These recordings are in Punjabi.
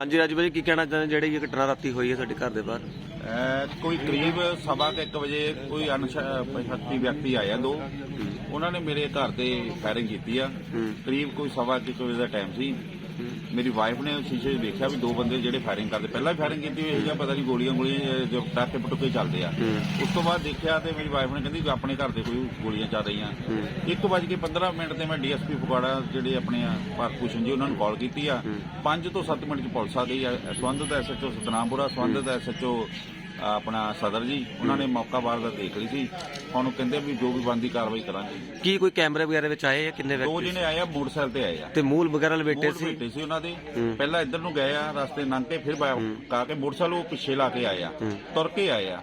ਹਾਂਜੀ ਰਾਜੂ ਭਾਈ ਕੀ ਕਹਿਣਾ ਚਾਹੁੰਦੇ? ਜਿਹੜੀ ਇਹ ਘਟਨਾ ਰਾਤੀ ਹੋਈ ਹੈ ਸਾਡੇ ਘਰ ਦੇ ਬਾਹਰ? ਅਹ ਕੋਈ ਕਰੀਬ ਸਵਾ ਕੁ ਇੱਕ ਵਜੇ ਕੋਈ ਅਣਸ਼ਕਤੀ ਵਿਅਕਤੀ ਆਇਆ ਦੋ। ਉਹਨਾਂ ਨੇ ਮੇਰੇ ਘਰ ਤੇ ਫਾਇਰਿੰਗ ਕੀਤੀ ਆ। ਕਰੀਬ ਕੋਈ ਸਵਾ ਕੁ ਇੱਕ ਵਜੇ ਦਾ ਟਾਈਮ ਸੀ। ਮੇਰੀ ਵਾਈਫ ਨੇ ਸ਼ੀਸ਼ੇ 'ਚ ਦੇਖਿਆ ਵੀ ਦੋ ਬੰਦੇ ਜਿਹੜੇ ਫਾਇਰਿੰਗ ਕਰਦੇ। ਪਹਿਲਾਂ ਵੀ ਫਾਇਰਿੰਗ ਕੀਤੀ ਹੋਈ ਜਾਂ ਪਤਾ ਨਹੀਂ ਗੋਲੀਆਂ ਗੋਲੀਆਂ ਜੋ ਪਟਾਕੇ ਪਟੂਕੇ ਚੱਲਦੇ ਆ। ਉਸ ਤੋਂ ਬਾਅਦ ਦੇਖਿਆ ਤੇ ਮੇਰੀ ਵਾਈਫ ਨੇ ਕਹਿੰਦੀ ਵੀ ਆਪਣੇ ਘਰ ਦੇ ਕੋਈ ਗੋਲੀਆਂ ਚੱਲ ਰਹੀਆਂ। ਇੱਕ ਵੱਜ ਕੇ 15 ਮਿੰਟ ਤੇ ਮੈਂ ਡੀਐਸਪੀ ਫਗਵਾੜਾ ਜਿਹੜੇ ਆਪਣੇ ਆ ਭਾਰਤ ਭੂਸ਼ਣ ਜੀ ਉਹਨਾਂ ਨੂੰ ਕਾਲ ਕੀਤੀ ਆ। 5 ਤੋਂ 7 ਮਿੰਟ ਚ ਪੁਲਿਸ ਆ ਗਈ ਆ। ਸੰਬੰਧਿਤ ਐਸਐਚਓ ਸਤਨਾਮਪੁਰਾ ਸੰਬੰਧਿਤ ਐਸਐਚਓ ਆਪਣਾ ਸਦਰ ਜੀ ਉਹਨਾਂ ਨੇ ਮੌਕਾ ਬਾਰ ਦਾ ਦੇਖ ਲਈ ਸੀ। ਉਹਨੂੰ ਕਹਿੰਦੇ ਵੀ ਜੋ ਵੀ ਬੰਦੀ ਕਾਰਵਾਈ ਕਰਾਂਗੇ। ਕੀ ਕੋਈ ਕੈਮਰੇ ਵਗੈਰਾ ਵਿੱਚ ਆਏ ਆ ਕਿੰਨੇ ਦੋ ਵਿਅਕਤੀ ਜਿਹਨੇ ਆਏ ਆ ਮੋਟਰਸਾਈਕਲ ਤੇ ਆਏ ਆ। ਤੇ ਮੂਲ ਵਗੈਰਾ ਮੋੜ ਸੀ? ਬੈਠੇ ਸੀ ਉਹਨਾਂ ਦੇ। ਪਹਿਲਾਂ ਇੱਧਰ ਨੂੰ ਗਏ ਆ ਰਸਤੇ ਲੰਘ ਕੇ ਫਿਰ ਬਾ- ਕਾ ਕੇ ਮੋਟਰਸਾਈਕਲ ਉਹ ਪਿੱਛੇ ਲਾ ਕੇ ਆਏ ਆ। ਤੁਰ ਕੇ ਆਏ ਆ।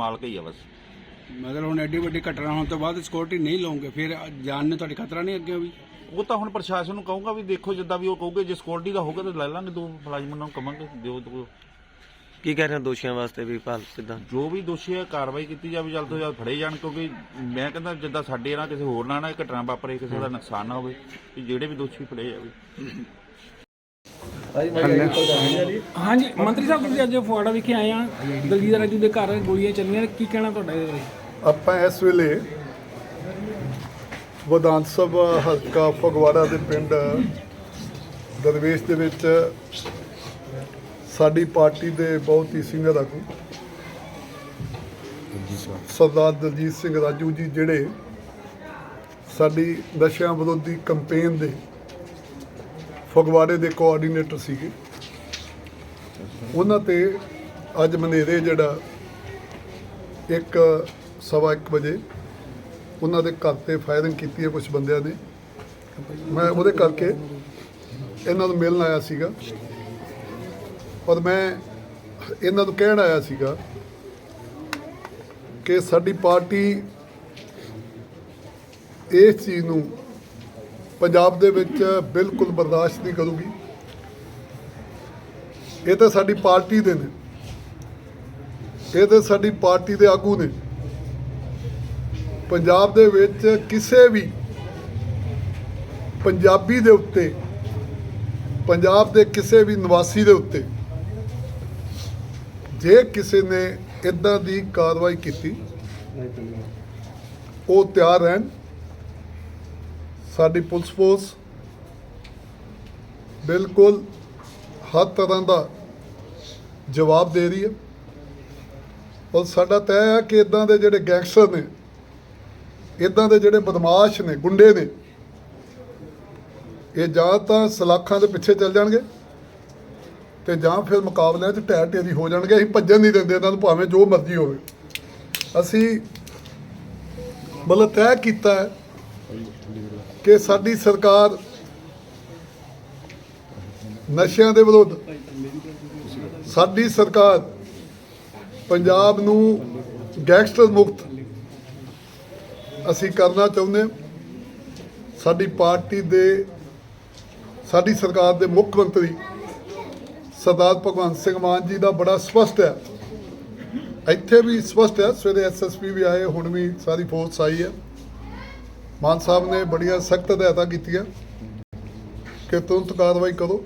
ਮਾਲਕ ਹੀ ਆ ਬਸ। ਮਗਰ ਹੁਣ ਐਡੀ ਵੱਡੀ ਘਟਨਾ ਹੋਣ ਤੋਂ ਬਾਅਦ ਸਿਕਿਉਰਿਟੀ ਨਹੀਂ ਲਓਗੇ ਫਿਰ ਜਾਨ ਨੂੰ ਤੁਹਾਡੀ ਖਤਰਾ ਨਹੀਂ ਅੱਗੇ ਵੀ? ਉਹ ਤਾਂ ਹੁਣ ਪ੍ਰਸ਼ਾਸਨ ਨੂੰ ਕਹੂੰਗਾ ਵੀ ਦੇਖੋ ਜਿੱਦਾਂ ਵੀ ਉਹ ਕਹੂਗੇ ਜੇ ਸਕਿਉਰਟੀ ਦਾ ਹੋਊਗਾ ਤਾਂ ਲੈ ਲਾਂਗੇ ਦੋ ਮੁਲਾਜ਼ਮਾਂ ਨੂੰ ਕਵਾਂਗੇ ਦਿਓ ਦਿਓ। ਕੀ ਕਹਿ ਰਹੇ ਹੋ ਦੋਸ਼ੀਆਂ ਵਾਸਤੇ ਵੀ ਭਾਲ ਸਿੱਧਾ ਜੋ ਵੀ ਦੋਸ਼ੀ ਹੈ ਕਾਰਵਾਈ ਕੀਤੀ ਜਾਵੇ ਜਲਦ ਤੋਂ ਜਲਦ ਫੜੇ ਜਾਣ ਕਿਉਂਕਿ ਮੈਂ ਕਹਿੰਦਾ ਜਿੱਦਾਂ ਸਾਡੇ ਨਾਲ ਕਿਸੇ ਹੋਰ ਨਾਲ ਨਾ ਇਹ ਘਟਨਾ ਵਾਪਰੇ ਕਿਸੇ ਦਾ ਨੁਕਸਾਨ ਨਾ ਹੋਵੇ ਕਿ ਜਿਹੜੇ ਵੀ ਦੋਸ਼ੀ ਫੜੇ ਜਾਵੇ। ਹਾਂਜੀ ਮੰਤਰੀ ਸਾਹਿਬ ਤੁਸੀਂ ਅੱਜ ਫੁਆੜਾ ਵਿਖੇ ਆਏ ਆ। ਦਲਜੀਤ ਰਾਜੂ ਦੇ ਘਰ ਗੋਲੀਆਂ ਚੱਲੀਆਂ ਕੀ ਕਹਿਣਾ ਤੁਹਾਡਾ ਇਹਦੇ ਬਾਰੇ? ਆਪਾਂ ਇਸ ਵੇਲੇ ਵਿਧਾਨ ਸਭਾ ਹਲਕਾ ਫਗਵਾੜਾ ਦੇ ਪਿੰਡ ਦਰਵੇਸ਼ ਦੇ ਵਿੱਚ ਸਾਡੀ ਪਾਰਟੀ ਦੇ ਬਹੁਤ ਹੀ ਸੀਨੀਅਰ ਆਗੂ ਸਰਦਾਰ ਦਲਜੀਤ ਸਿੰਘ ਰਾਜੂ ਜੀ ਜਿਹੜੇ ਸਾਡੀ ਨਸ਼ਿਆਂ ਵਿਰੋਧੀ ਕੈਂਪੇਨ ਦੇ ਫਗਵਾੜੇ ਦੇ ਕੋਆਰਡੀਨੇਟਰ ਸੀਗੇ। ਉਹਨਾਂ ਤੇ ਅੱਜ ਮਨੇਰੇ ਜਿਹੜਾ ਇੱਕ, ਸਵਾ ਇੱਕ ਵਜੇ ਉਹਨਾਂ ਦੇ ਘਰ ਤੇ ਫਾਇਰਿੰਗ ਕੀਤੀ ਹੈ ਕੁਝ ਬੰਦਿਆਂ ਨੇ। ਮੈਂ ਉਹਦੇ ਕਰਕੇ ਇਹਨਾਂ ਨੂੰ ਮਿਲਣ ਆਇਆ ਸੀਗਾ। ਔਰ ਮੈਂ ਇਹਨਾਂ ਨੂੰ ਕਹਿਣ ਆਇਆ ਸੀਗਾ ਕਿ ਸਾਡੀ ਪਾਰਟੀ ਇਸ ਚੀਜ਼ ਨੂੰ ਪੰਜਾਬ ਦੇ ਵਿੱਚ ਬਿਲਕੁਲ ਬਰਦਾਸ਼ਤ ਨਹੀਂ ਕਰੂਗੀ। ਇਹ ਤਾਂ ਸਾਡੀ ਪਾਰਟੀ ਦੇ ਨੇ। ਇਹ ਤਾਂ ਸਾਡੀ ਪਾਰਟੀ ਦੇ ਆਗੂ ਨੇ। ਪੰਜਾਬ ਦੇ ਵਿੱਚ ਕਿਸੇ ਵੀ ਪੰਜਾਬੀ ਦੇ ਉੱਤੇ, ਪੰਜਾਬ ਦੇ ਕਿਸੇ ਵੀ ਨਿਵਾਸੀ ਦੇ ਉੱਤੇ, ਜੇ ਕਿਸੇ ਨੇ ਇਦਾਂ ਦੀ ਕਾਰਵਾਈ ਕੀਤੀ, ਉਹ ਤਿਆਰ ਰਹਿਣ। ਸਾਡੀ ਪੁਲਿਸ ਫੋਰਸ ਬਿਲਕੁਲ ਹਰ ਤਰ੍ਹਾਂ ਦਾ ਜਵਾਬ ਦੇ ਰਹੀ ਹੈ। ਔਰ ਸਾਡਾ ਤੈਅ ਹੈ ਕਿ ਇਦਾਂ ਦੇ ਜਿਹੜੇ ਗੈਂਗਸਟਰ ਨੇ, ਇਦਾਂ ਦੇ ਜਿਹੜੇ ਬਦਮਾਸ਼ ਨੇ, ਗੁੰਡੇ ਨੇ, ਇਹ ਜਾਂ ਤਾਂ ਸਲਾਖਾਂ ਦੇ ਪਿੱਛੇ ਚੱਲ ਜਾਣਗੇ ਤੇ ਜਾਂ ਫਿਰ ਮੁਕਾਬਲਿਆਂ 'ਚ ਢਹਿ ਢੇਰੀ ਹੋ ਜਾਣਗੇ। ਅਸੀਂ ਭੱਜਣ ਨਹੀਂ ਦਿੰਦੇ ਇਹਨਾਂ ਨੂੰ, ਭਾਵੇਂ ਜੋ ਮਰਜ਼ੀ ਹੋਵੇ। ਅਸੀਂ ਮਤਲਬ ਤੈਅ ਕੀਤਾ ਹੈ ਕਿ ਸਾਡੀ ਸਰਕਾਰ ਨਸ਼ਿਆਂ ਦੇ ਵਿਰੁੱਧ ਸਾਡੀ ਸਰਕਾਰ ਪੰਜਾਬ ਨੂੰ ਗੈਂਗਸਟਰ ਮੁਕਤ ਅਸੀਂ ਕਰਨਾ ਚਾਹੁੰਦੇ ਹਾਂ। ਸਾਡੀ ਪਾਰਟੀ ਦੇ, ਸਾਡੀ ਸਰਕਾਰ ਦੇ ਮੁੱਖ ਮੰਤਰੀ ਸਰਦਾਰ ਭਗਵੰਤ ਸਿੰਘ ਮਾਨ ਜੀ ਦਾ ਬੜਾ ਸਪਸ਼ਟ ਹੈ। ਇੱਥੇ ਵੀ ਸਪਸ਼ਟ ਹੈ। ਸਵੇਰੇ ਐਸਐਸਪੀ ਵੀ ਆਏ, ਹੁਣ ਵੀ ਸਾਰੀ ਫੋਰਸ ਆਈ ਹੈ। ਮਾਨ ਸਾਹਿਬ ਨੇ ਬੜੀਆਂ ਸਖਤ ਹਦਾਇਤਾਂ ਕੀਤੀਆਂ ਕਿ ਤੁਰੰਤ ਕਾਰਵਾਈ ਕਰੋ।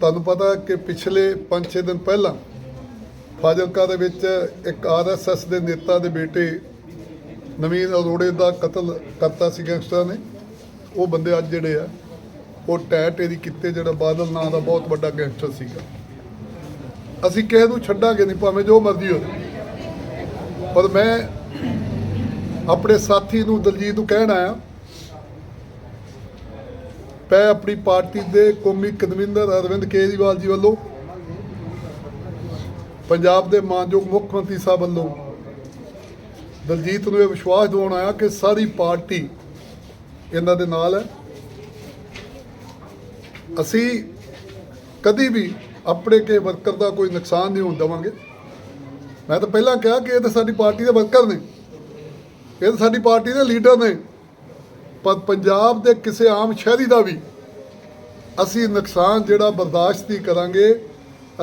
ਤੁਹਾਨੂੰ ਪਤਾ ਕਿ ਪਿਛਲੇ 5-6 ਦਿਨ ਪਹਿਲਾਂ ਫਾਜ਼ਿਲਕਾ ਦੇ ਵਿੱਚ ਇੱਕ ਆਰਐਸਐਸ ਦੇ ਨੇਤਾ ਦੇ ਬੇਟੇ ਨਵੀਨ ਅਰੋੜੇ ਦਾ ਕਤਲ ਕਰਤਾ ਸੀ ਗੈਂਗਸਟਰਾਂ ਨੇ। ਉਹ ਬੰਦੇ ਅੱਜ ਜਿਹੜੇ ਆ, ਉਹ ਟੈ ਟੇਰੀ ਕੀਤੇ, ਜਿਹੜਾ ਬਾਦਲ ਨਾਂ ਦਾ ਬਹੁਤ ਵੱਡਾ ਗੈਂਗਸਟਰ ਸੀਗਾ। ਅਸੀਂ ਕਿਸੇ ਨੂੰ ਛੱਡਾਂਗੇ ਨਹੀਂ, ਭਾਵੇਂ ਜੋ ਮਰਜ਼ੀ ਹੋਵੇ। ਪਰ ਮੈਂ ਆਪਣੇ ਸਾਥੀ ਨੂੰ ਦਲਜੀਤ ਨੂੰ ਕਹਿਣ ਆਇਆ, ਪੈ ਆਪਣੀ ਪਾਰਟੀ ਦੇ ਕੌਮੀ ਕਨਵੀਨਰ ਅਰਵਿੰਦ ਕੇਜਰੀਵਾਲ ਜੀ ਵੱਲੋਂ, ਪੰਜਾਬ ਦੇ ਮਾਨਯੋਗ ਮੁੱਖ ਮੰਤਰੀ ਸਾਹਿਬ ਵੱਲੋਂ ਦਲਜੀਤ ਨੂੰ ਇਹ ਵਿਸ਼ਵਾਸ ਦਿਵਾਉਣ ਆਇਆ ਕਿ ਸਾਰੀ ਪਾਰਟੀ ਇਹਨਾਂ ਦੇ ਨਾਲ ਹੈ। ਅਸੀਂ ਕਦੀ ਵੀ ਆਪਣੇ ਕੇ ਵਰਕਰ ਦਾ ਕੋਈ ਨੁਕਸਾਨ ਨਹੀਂ ਹੋਣ ਦੇਵਾਂਗੇ। ਮੈਂ ਤਾਂ ਪਹਿਲਾਂ ਕਿਹਾ ਕਿ ਇਹ ਤਾਂ ਸਾਡੀ ਪਾਰਟੀ ਦੇ ਵਰਕਰ ਨੇ। ਇਹ ਤਾਂ ਸਾਡੀ ਪਾਰਟੀ ਦੇ ਲੀਡਰ ਨੇ। ਪਰ ਪੰਜਾਬ ਦੇ ਕਿਸੇ ਆਮ ਸ਼ਹਿਰੀ ਦਾ ਵੀ ਅਸੀਂ ਨੁਕਸਾਨ ਜਿਹੜਾ ਬਰਦਾਸ਼ਤ ਨਹੀਂ ਕਰਾਂਗੇ।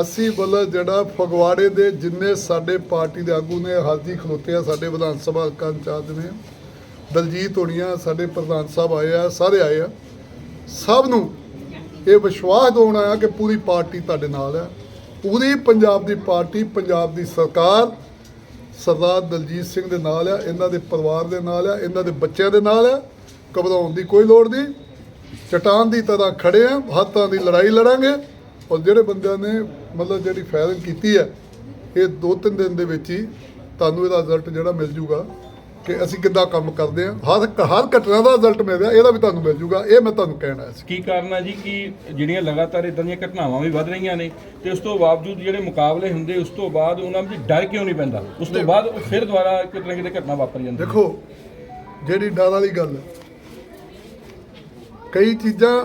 ਅਸੀਂ ਬਲ ਜਿਹੜਾ ਫਗਵਾੜੇ ਦੇ ਜਿੰਨੇ ਸਾਡੇ ਪਾਰਟੀ ਦੇ ਆਗੂ ਨੇ ਹਾਜ਼ਰੀ ਖਲੋਤੇ ਆ ਸਾਡੇ ਵਿਧਾਨ ਸਭਾ ਹਲਕਾ ਇੰਚਾਰਜ ਨੇ। ਦਲਜੀਤ ਹੋਣੀਆਂ ਸਾਡੇ ਪ੍ਰਧਾਨ ਸਾਹਿਬ ਆਏ ਆ, ਸਾਰੇ ਆਏ ਆ। ਸਭ ਨੂੰ ਇਹ ਵਿਸ਼ਵਾਸ ਦਿਵਾਉਣਾ ਆ ਕਿ ਪੂਰੀ ਪਾਰਟੀ ਤੁਹਾਡੇ ਨਾਲ ਆ। ਪੂਰੀ ਪੰਜਾਬ ਦੀ ਪਾਰਟੀ, ਪੰਜਾਬ ਦੀ ਸਰਕਾਰ ਸਰਦਾਰ ਦਲਜੀਤ ਸਿੰਘ ਦੇ ਨਾਲ ਆ, ਇਹਨਾਂ ਦੇ ਪਰਿਵਾਰ ਦੇ ਨਾਲ ਆ, ਇਹਨਾਂ ਦੇ ਬੱਚਿਆਂ ਦੇ ਨਾਲ ਆ। ਘਬਰਾਉਣ ਦੀ ਕੋਈ ਲੋੜ ਨਹੀਂ। ਚਟਾਨ ਦੀ ਤਰ੍ਹਾਂ ਖੜੇ ਆ, ਹੱਥਾਂ ਦੀ ਲੜਾਈ ਲੜਾਂਗੇ। ਔਰ ਜਿਹੜੇ ਬੰਦਿਆਂ ਨੇ ਮਤਲਬ ਜਿਹੜੀ ਫਾਇਰਿੰਗ ਕੀਤੀ ਹੈ ਇਹ ਦੋ ਤਿੰਨ ਦਿਨ ਦੇ ਵਿੱਚ ਹੀ ਤੁਹਾਨੂੰ ਇਹਦਾ ਰਿਜ਼ਲਟ ਜਿਹੜਾ ਮਿਲ ਜੂਗਾ। ਕਿ ਅਸੀਂ ਕਿੱਦਾਂ ਕੰਮ ਕਰਦੇ ਆ ਹਰ ਹਰ ਘਟਨਾ ਦਾ ਰਿਜ਼ਲਟ ਮਿਲ ਰਿਹਾ ਇਹਦਾ ਵੀ ਤੁਹਾਨੂੰ ਮਿਲ ਜੂਗਾ। ਇਹ ਮੈਂ ਤੁਹਾਨੂੰ ਕਹਿਣਾ ਹੈ ਕੀ ਕਾਰਨ ਹੈ ਜੀ ਕਿ ਜਿਹੜੀਆਂ ਲਗਾਤਾਰ ਇਦਾਂ ਦੀਆਂ ਘਟਨਾਵਾਂ ਵੀ ਵੱਧ ਰਹੀਆਂ ਨੇ ਤੇ ਉਸ ਤੋਂ ਬਾਵਜੂਦ ਜਿਹੜੇ ਮੁਕਾਬਲੇ ਹੁੰਦੇ ਉਸ ਤੋਂ ਬਾਅਦ ਉਹਨਾਂ ਵਿੱਚ ਡਰ ਕਿਉਂ ਨਹੀਂ ਪੈਂਦਾ? ਉਸ ਤੋਂ ਬਾਅਦ ਉਹ ਫਿਰ ਦੁਬਾਰਾ ਕਿਤੇ ਕਿਤੇ ਘਟਨਾ ਵਾਪਰ ਜਾਂਦੀ। ਦੇਖੋ ਜਿਹੜੀ ਡਰ ਵਾਲੀ ਗੱਲ ਕਈ ਚੀਜ਼ਾਂ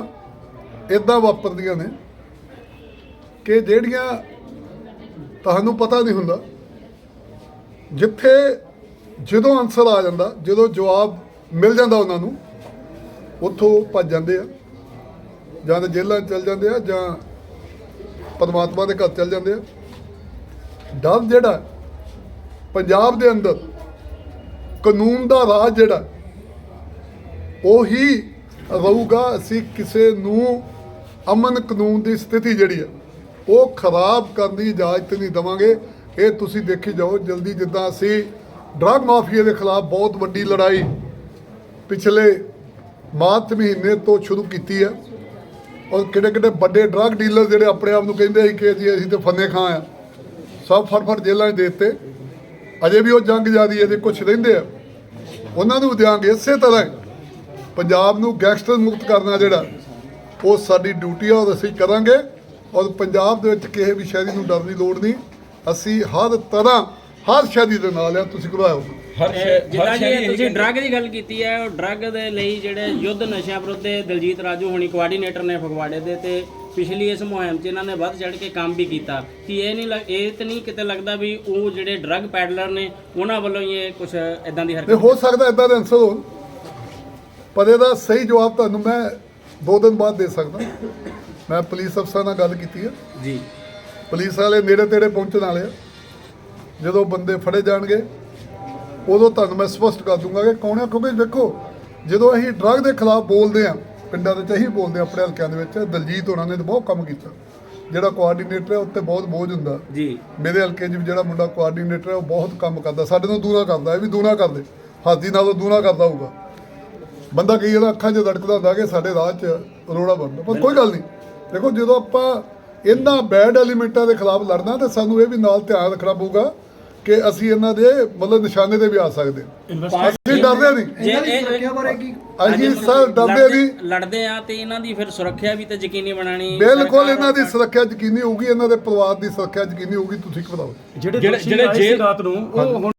ਇਦਾਂ ਵਾਪਰਦੀਆਂ ਨੇ ਕਿ ਜਿਹੜੀਆਂ ਤੁਹਾਨੂੰ ਪਤਾ ਨਹੀਂ ਹੁੰਦਾ ਜਿੱਥੇ ਜਦੋਂ ਆਨਸਰ ਆ ਜਾਂਦਾ, ਜਦੋਂ ਜਵਾਬ ਮਿਲ ਜਾਂਦਾ ਉਹਨਾਂ ਨੂੰ, ਉੱਥੋਂ ਭੱਜ ਜਾਂਦੇ ਆ। ਜਾਂ ਤਾਂ ਜੇਲ੍ਹਾਂ 'ਚ ਚਲ ਜਾਂਦੇ ਆ, ਜਾਂ ਪਰਮਾਤਮਾ ਦੇ ਘਰ ਚਲ ਜਾਂਦੇ ਆ। ਡਰ ਜਿਹੜਾ, ਪੰਜਾਬ ਦੇ ਅੰਦਰ ਕਾਨੂੰਨ ਦਾ ਰਾਜ ਜਿਹੜਾ, ਉਹੀ ਰਹੂਗਾ, ਅਸੀਂ ਕਿਸੇ ਨੂੰ ਅਮਨ ਕਾਨੂੰਨ ਦੀ ਸਥਿਤੀ ਜਿਹੜੀ ਹੈ ਉਹ ਖਰਾਬ ਕਰਨ ਦੀ ਇਜਾਜ਼ਤ ਨਹੀਂ ਦਵਾਂਗੇ। ਇਹ ਤੁਸੀਂ ਦੇਖੀ ਜਾਓ, ਜਲਦੀ ਜਿੱਦਾਂ ਅਸੀਂ ਡਰੱਗ ਮਾਫੀਆ ਦੇ ਖਿਲਾਫ ਬਹੁਤ ਵੱਡੀ ਲੜਾਈ ਪਿਛਲੇ ਮਾਰਚ ਮਹੀਨੇ ਤੋਂ ਸ਼ੁਰੂ ਕੀਤੀ ਹੈ। ਔਰ ਕਿਹੜੇ ਕਿਹੜੇ ਵੱਡੇ ਡਰੱਗ ਡੀਲਰ ਜਿਹੜੇ ਆਪਣੇ ਆਪ ਨੂੰ ਕਹਿੰਦੇ ਸੀ ਕਿ ਜੀ ਅਸੀਂ ਤੇ ਫੰਨੇ ਖਾਂ ਆ। ਸਭ ਫੜ ਫੜ ਜੇਲ੍ਹਾਂ 'ਚ ਦੇ ਦਿੱਤੇ। ਅਜੇ ਵੀ ਉਹ ਜੰਗ ਜਾਰੀ ਹੈ ਜੇ ਕੁਝ ਰਹਿੰਦੇ ਆ। ਉਹਨਾਂ ਨੂੰ ਦਿਆਂਗੇ ਇਸੇ ਤਰ੍ਹਾਂ ਪੰਜਾਬ ਨੂੰ ਗੈਂਗਸਟਰ ਮੁਕਤ ਕਰਨਾ ਜਿਹੜਾ, ਉਹ ਸਾਡੀ ਡਿਊਟੀ ਆ, ਔਰ ਅਸੀਂ ਕਰਾਂਗੇ। ਔਰ ਪੰਜਾਬ ਦੇ ਵਿੱਚ ਕਿਸੇ ਵੀ ਸ਼ਹਿਰੀ ਨੂੰ ਡਰ ਦੀ ਲੋੜ ਨਹੀਂ। ਅਸੀਂ ਹਰ ਤਰ੍ਹਾਂ ਹਰ ਸ਼ਹਿਰੀ ਦੇ ਨਾਲ ਆ ਤੁਸੀਂ ਘਬਰਾਓ ਹਰ ਸ਼ਹਿ- ਜਿੱਦਾਂ ਹਰ ਸ਼ਹਿਰੀ ਜੀ ਇਹੀ ਤੁਸੀਂ ਕਹਿੰਦੇ- ਡਰੱਗ ਦੀ ਗੱਲ ਕੀਤੀ ਹੈ ਉਹ ਡਰੱਗ ਦੇ ਲਈ ਜਿਹੜੇ ਯੁੱਧ ਨਸ਼ਿਆਂ ਵਿਰੁੱਧ ਦੇ ਦਲਜੀਤ ਰਾਜੂ ਹੋਣੀ ਕੋਆਰਡੀਨੇਟਰ ਨੇ ਫਗਵਾੜੇ ਦੇ ਤੇ ਪਿਛਲੀ ਇਸ ਮੁਹਿੰਮ 'ਚ ਇਹਨਾਂ ਨੇ ਵੱਧ ਚੜ ਕੇ ਕੰਮ ਵੀ ਕੀਤਾ। ਕਿ ਇਹ ਨਹੀਂ ਲੱਗ- ਇਹ ਤੇ ਨਹੀਂ ਕਿਤੇ ਲੱਗਦਾ ਵੀ ਉਹ ਜਿਹੜੇ ਡਰੱਗ ਪੈਡਲਰ ਨੇ ਉਹਨਾਂ ਵੱਲੋਂ ਹੀ ਇਹ ਕੁਝ ਇਦਾਂ ਦੀ ਤੇ ਹਰਕਤ ਹੋ ਸਕਦਾ ਇਦਾਂ ਦੇ ਆਨਸਰ ਹੋਣ। ਪਰ ਇਹਦਾ ਸਹੀ ਜਵਾਬ ਤੁਹਾਨੂੰ ਮੈਂ ਦੋ ਦਿਨ ਬਾਅਦ ਦੇ ਸਕਦਾ। ਮੈਂ ਪੁਲਿਸ ਅਫਸਰਾਂ ਨਾਲ ਗੱਲ ਕੀਤੀ ਹੈ ਜੀ। ਪੁਲਿਸ ਵਾਲੇ ਨੇੜੇ ਤੇੜੇ ਪਹੁੰਚਣ ਵਾਲੇ ਆ। ਜਦੋਂ ਬੰਦੇ ਫੜੇ ਜਾਣਗੇ ਉਦੋਂ ਤੁਹਾਨੂੰ ਮੈਂ ਸਪਸ਼ਟ ਕਰ ਦੂੰਗਾ ਕਿ ਕੌਣ ਹੈ ਕਿਉਂਕਿ ਦੇਖੋ ਜਦੋਂ ਅਸੀਂ ਡਰੱਗ ਦੇ ਖਿਲਾਫ ਬੋਲਦੇ ਆ ਪਿੰਡਾਂ ਦੇ ਚ ਅਸੀਂ ਬੋਲਦੇ ਆਪਣੇ ਹਲਕਿਆਂ ਦੇ ਵਿੱਚ ਦਲਜੀਤ ਹੋਣਾ ਨੇ ਬਹੁਤ ਕੰਮ ਕੀਤਾ। ਜਿਹੜਾ ਕੋਆਰਡੀਨੇਟਰ ਹੈ ਉੱਤੇ ਬਹੁਤ ਬੋਝ ਹੁੰਦਾ। ਜੀ। ਮੇਰੇ ਹਲਕੇ 'ਚ ਜਿਹੜਾ ਮੁੰਡਾ ਕੋਆਰਡੀਨੇਟਰ ਹੈ ਉਹ ਬਹੁਤ ਕੰਮ ਕਰਦਾ। ਸਾਡੇ ਤੋਂ ਦੂਣਾ ਕਰਦਾ ਇਹ ਵੀ ਦੂਣਾ ਕਰਦੇ। ਹਾਦੀ ਨਾਲੋਂ ਦੂਣਾ ਕਰਦਾ ਹੋਊਗਾ। ਬੰਦਾ ਕਈ ਵਾਰ ਅੱਖਾਂ 'ਚ ਧੜਕਦਾ ਹੁੰਦਾ ਕਿ ਸਾਡੇ ਰਾਹ 'ਚ ਰੋੜਾ ਬਣਦਾ ਪਰ ਕੋਈ ਗੱਲ ਨਹੀਂ। ਦੇਖੋ ਜਦੋਂ ਆਪਾਂ ਇਹਨਾਂ ਬੈਡ ਐਲੀਮੈਂਟਾਂ ਦੇ ਖਿਲਾਫ ਲੜਨਾ ਤੇ ਸਾਨੂੰ ਇਹ ਵੀ ਨਾਲ ਧਿਆਨ ਰੱਖਣਾ ਪਊਗਾ ਕਿ ਅਸੀਂ ਇਹਨਾਂ ਦੇ ਮਤਲਬ ਨਿਸ਼ਾਨੇ ਤੇ ਵੀ ਆ ਸਕਦੇ। ਹਾਂ। ਅਸੀਂ ਡਰਦੇ ਨਹੀਂ। ਜੇ ਇਹ ਅਸੀਂ ਸਰ ਡਰਦੇ ਨਹੀਂ। ਲੜਦੇ ਆ ਤੇ ਇਹਨਾਂ ਦੀ ਫਿਰ ਸੁਰੱਖਿਆ ਵੀ ਤੇ ਯਕੀਨੀ ਬਣਾਣੀ ਬਿਲਕੁਲ ਇਹਨਾਂ ਦੀ ਸੁਰੱਖਿਆ ਯਕੀਨੀ ਹੋਊਗੀ ਇਹਨਾਂ ਦੇ ਪਰਿਵਾਰ ਦੀ ਸੁਰੱਖਿਆ ਯਕੀਨੀ ਹੋਊਗੀ ਤੁਸੀਂ ਘਬਰਾਓ। ਜਿਹੜੇ ਜਿਹੜੇ ਜੇਲ੍ਹ ਰਾਤ ਨੂੰ ਉਹ ਹੁਣ